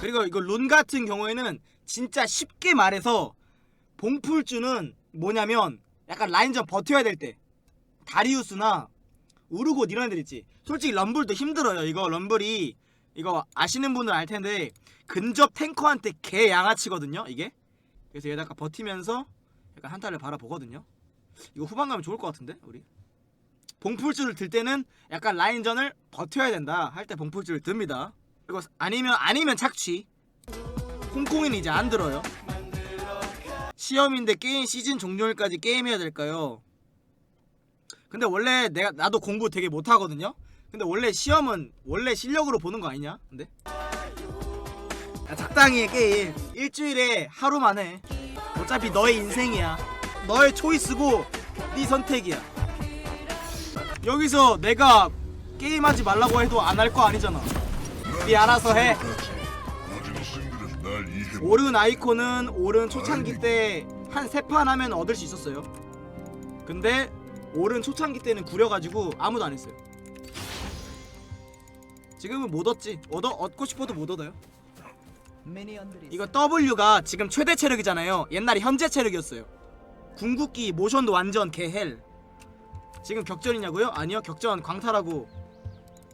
그리고 이거 룬 같은 경우에는 진짜 쉽게 말해서 봉풀주는 뭐냐면 약간 라인전 버텨야 될 때. 다리우스나 우르고 이런 애들 있지. 솔직히 럼블도 힘들어요. 이거 럼블이 이거 아시는 분들 알 텐데 근접 탱커한테 개 양아치거든요 이게. 그래서 얘가 버티면서 약간 한타를 바라보거든요 이거 후반 가면 좋을 것 같은데 우리? 봉풀주를 들 때는 약간 라인전을 버텨야 된다 할 때 봉풀주를 듭니다. 그리고 아니면 아니면 착취. 홍콩이는 이제 안 들어요. 시험인데 게임 시즌 종료일까지 게임해야 될까요? 근데 원래 내가 나도 공부 되게 못하거든요? 근데 원래 시험은 원래 실력으로 보는 거 아니냐? 근데? 야, 적당히 해 게임. 일주일에 하루만 해. 어차피 너의 인생이야 너의 초이스고 네 선택이야 여기서 내가 게임하지 말라고 해도 안 할 거 아니잖아 네 알아서 해 오른 아이콘은 오른 초창기 때 한 세 판 하면 얻을 수 있었어요. 근데 오른 초창기 때는 구려가지고 아무도 안 했어요. 지금은 못 얻지. 얻어 얻고 싶어도 못 얻어요. 이거 W가 지금 최대 체력이잖아요. 옛날에 현재 체력이었어요. 궁극기 모션도 완전 개헬. 지금 격전이냐고요? 아니요 격전 광탈하고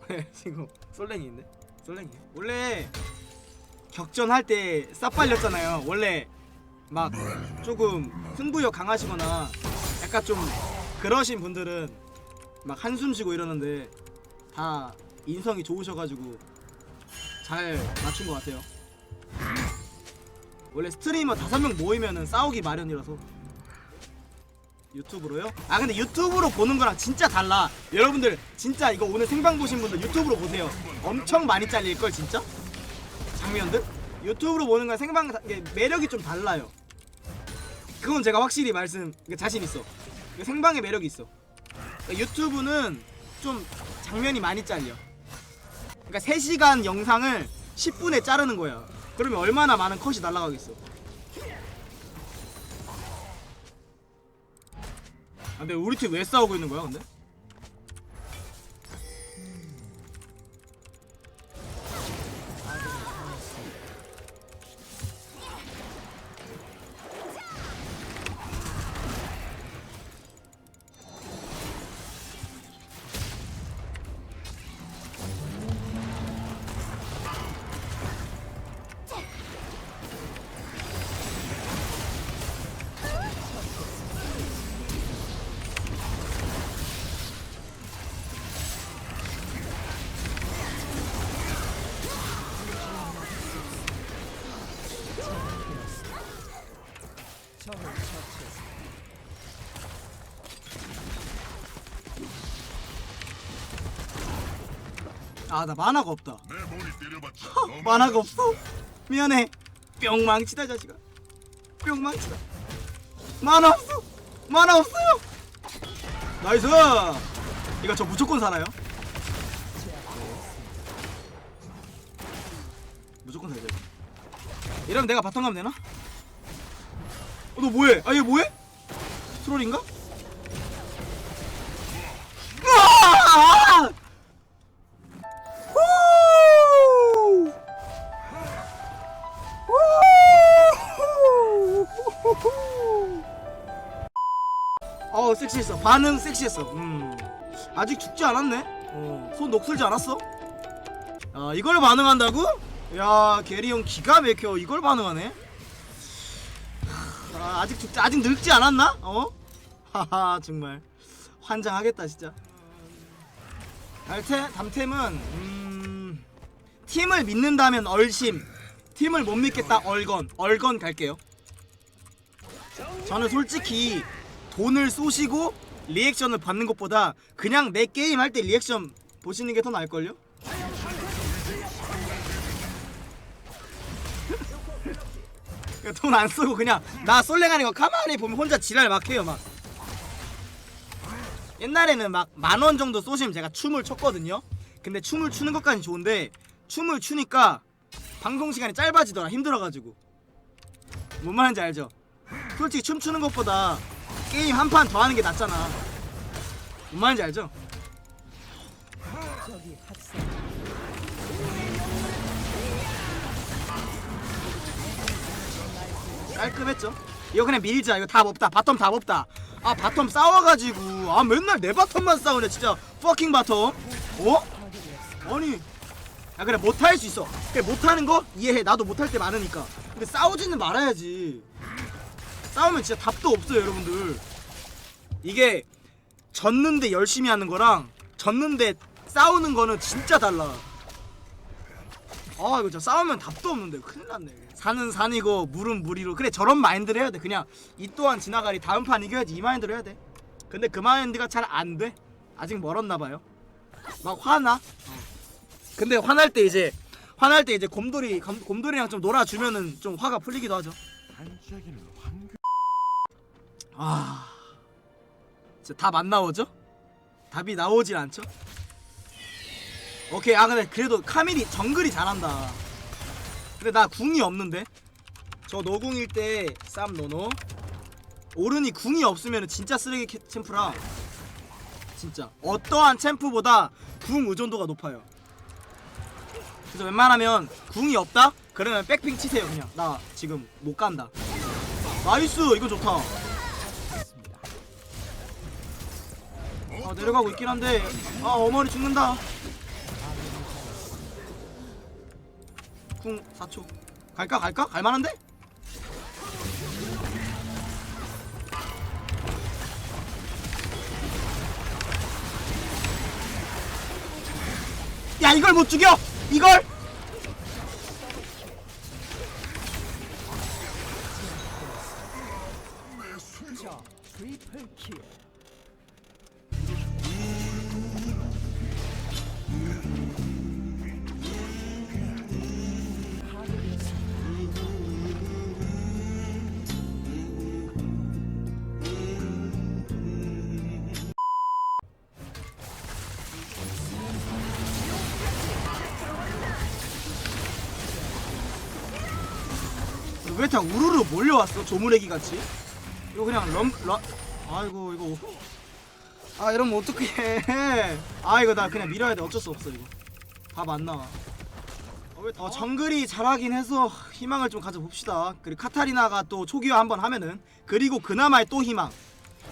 지금 솔랭이인데 솔랭이. 원래 격전할 때 쌉발렸잖아요. 원래 막 조금 승부욕 강하시거나 약간 좀 그러신 분들은 막 한숨 쉬고 이러는데 다 인성이 좋으셔가지고 잘 맞춘 것 같아요. 원래 스트리머 다섯 명 모이면은 싸우기 마련이라서 유튜브로요? 아 근데 유튜브로 보는 거랑 진짜 달라. 여러분들 진짜 이거 오늘 생방 보신 분들 유튜브로 보세요. 엄청 많이 잘릴 걸 진짜? 장면들? 유튜브로 보는 거랑 생방 매력이 좀 달라요. 그건 제가 확실히 말씀 자신 있어. 생방의 매력이 있어. 그러니까 유튜브는 좀 장면이 많이 잘려. 그러니까 3시간 영상을 10분에 자르는 거야. 그러면 얼마나 많은 컷이 날라가겠어 근데 우리 팀 왜 싸우고 있는 거야 근데? 아 나 만화가 없다 내 머리 때려봤자 너만 만화가 없어 미안해 뿅 망치다 자식아 뿅 망치다 만화 없어 만화 없어요 나이스 이거 저 무조건 살아요 무조건 이거. 이러면 내가 바텀 가면 되나? 어, 너 뭐해? 아 얘 뭐해? 트롤인가? 섹시했어. 반응 섹시했어. 음. 아직 죽지 않았네? 어, 손 녹슬지 않았어? 아 이걸 반응한다고? 야 게리 형 기가 막혀. 이걸 반응하네? 아, 아직 죽지 아직 늙지 않았나? 어? 하하 정말. 환장하겠다 진짜. 달태 담템은 음, 팀을 믿는다면 얼심. 팀을 못 믿겠다 얼건. 얼건 갈게요. 저는 솔직히 돈을 쏘시고 리액션을 받는 것보다 그냥 내 게임 할 때 리액션 보시는 게 더 나을걸요? 돈 안 쓰고 그냥 나 솔랭하는 거 가만히 보면 혼자 지랄 막 해요 막 옛날에는 막 만 원 정도 쏘시면 제가 춤을 췄거든요 근데 춤을 추는 것까지 좋은데 춤을 추니까 방송 시간이 짧아지더라 힘들어가지고 뭔 말인지 알죠? 솔직히 춤추는 것보다 게임 한 판 더 하는 게 낫잖아. 뭔 말인지 알죠? 깔끔했죠? 이거 그냥 밀자. 이거 답 없다. 바텀 답 없다. 아 바텀 싸워가지고. 아 맨날 내 바텀만 싸우네 진짜. 퍼킹 바텀. 어? 아니. 야 그래 못할 수 있어. 그래 못하는 거 이해해. 나도 못할 때 많으니까. 근데 싸우지는 말아야지 싸우면 진짜 답도 없어요 여러분들. 이게 졌는데 열심히 하는 거랑 졌는데 싸우는 거는 진짜 달라. 아 이거 저 싸우면 답도 없는데 큰일 났네. 산은 산이고 물은 물이로 그래 저런 마인드를 해야 돼. 그냥 이 또한 지나가리 다음 판 이겨야지 이 마인드로 해야 돼. 근데 그 마인드가 잘 안 돼? 아직 멀었나 봐요. 막 화나? 어. 근데 화날 때 이제 화날 때 이제 곰돌이 곰, 곰돌이랑 좀 놀아주면은 좀 화가 풀리기도 하죠 아 진짜 답 안 나오죠? 답이 나오질 않죠? 오케이 아 근데 그래도 카밀이 정글이 잘한다. 근데 나 궁이 없는데? 저 노궁일 때 쌈 노노. 오른이 궁이 없으면 진짜 쓰레기 캐- 챔프라. 진짜. 어떠한 챔프보다 궁 의존도가 높아요. 그래서 웬만하면 궁이 없다? 그러면 백핑 치세요 그냥. 나 지금 못 간다. 나이스! 이거 좋다 아 내려가고 있긴 한데 아 어머니 죽는다 궁 4초 갈까 갈까? 갈만한데? 야 이걸 못 죽여 이걸 저 트리플 킬. 왜 다 우르르 몰려왔어? 조무래기 같이? 이거 그냥 럼 럼 아이고 이거 아 이러면 어떡해. 아 이거 나 그냥 밀어야 돼. 어쩔 수 없어 이거. 답 안 나와. 어, 정글이 잘하긴 해서 희망을 좀 가져봅시다. 그리고 카타리나가 또 초기화 한번 하면은 그리고 그나마의 또 희망.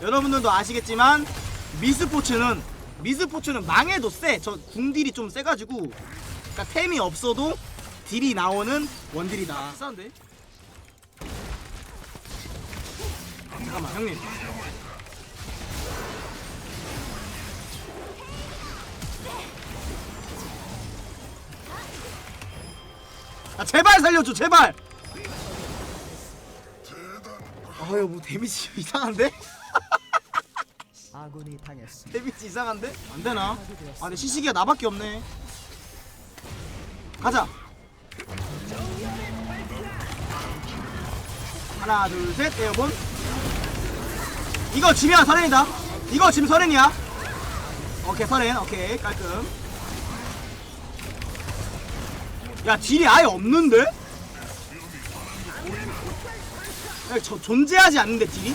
여러분들도 아시겠지만 미스포츠는 미스포츠는 망해도 쎄저 궁딜이 좀 세가지고. 그러니까 템이 없어도 딜이 나오는 원딜이다. 싸운데 잠깐만 형님 아 제발 살려줘 제발 아유 뭐 데미지 이상한데? 아군이 당했습니다. 데미지 이상한데? 안되나? 아 근데 시시기가 나밖에 없네 가자 하나 둘셋 에어본 이거 지면 설렌이다 이거 지금 설렌이야 오케이 설렌 오케이 깔끔 야 딜이 아예 없는데? 야, 저 존재하지 않는데 딜이?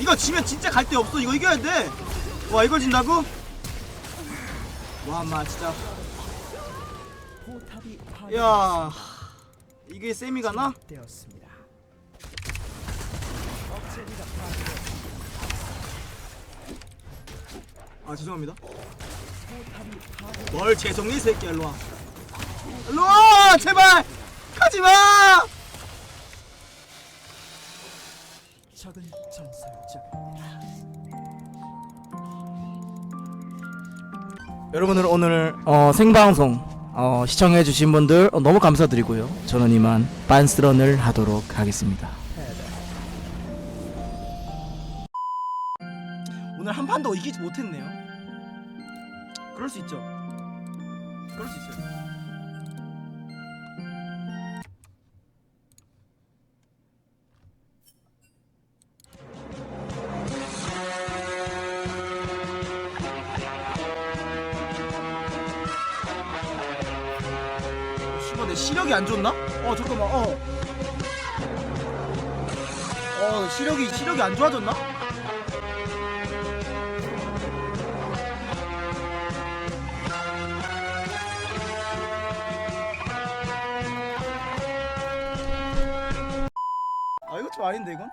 이거 지면 진짜 갈 데 없어 이거 이겨야 돼와 이걸 진다고? 와마 진짜 야 이게 세미가 나? 되었습니다. 아 죄송합니다. 뭘 죄송해 이 새끼야 일로와. 일로와 제발! 가지마! 적은. 여러분들 오늘 어, 생방송 어, 시청해주신 분들 어, 너무 감사드리고요. 저는 이만 빤스런을 하도록 하겠습니다 오늘 한 판도 이기지 못했네요 그럴 수 있죠 그럴 수 있어요 어, 시력이 안 좋나? 어 잠깐만 어. 어 시력이 시력이 안 좋아졌나? 아닌데 이건?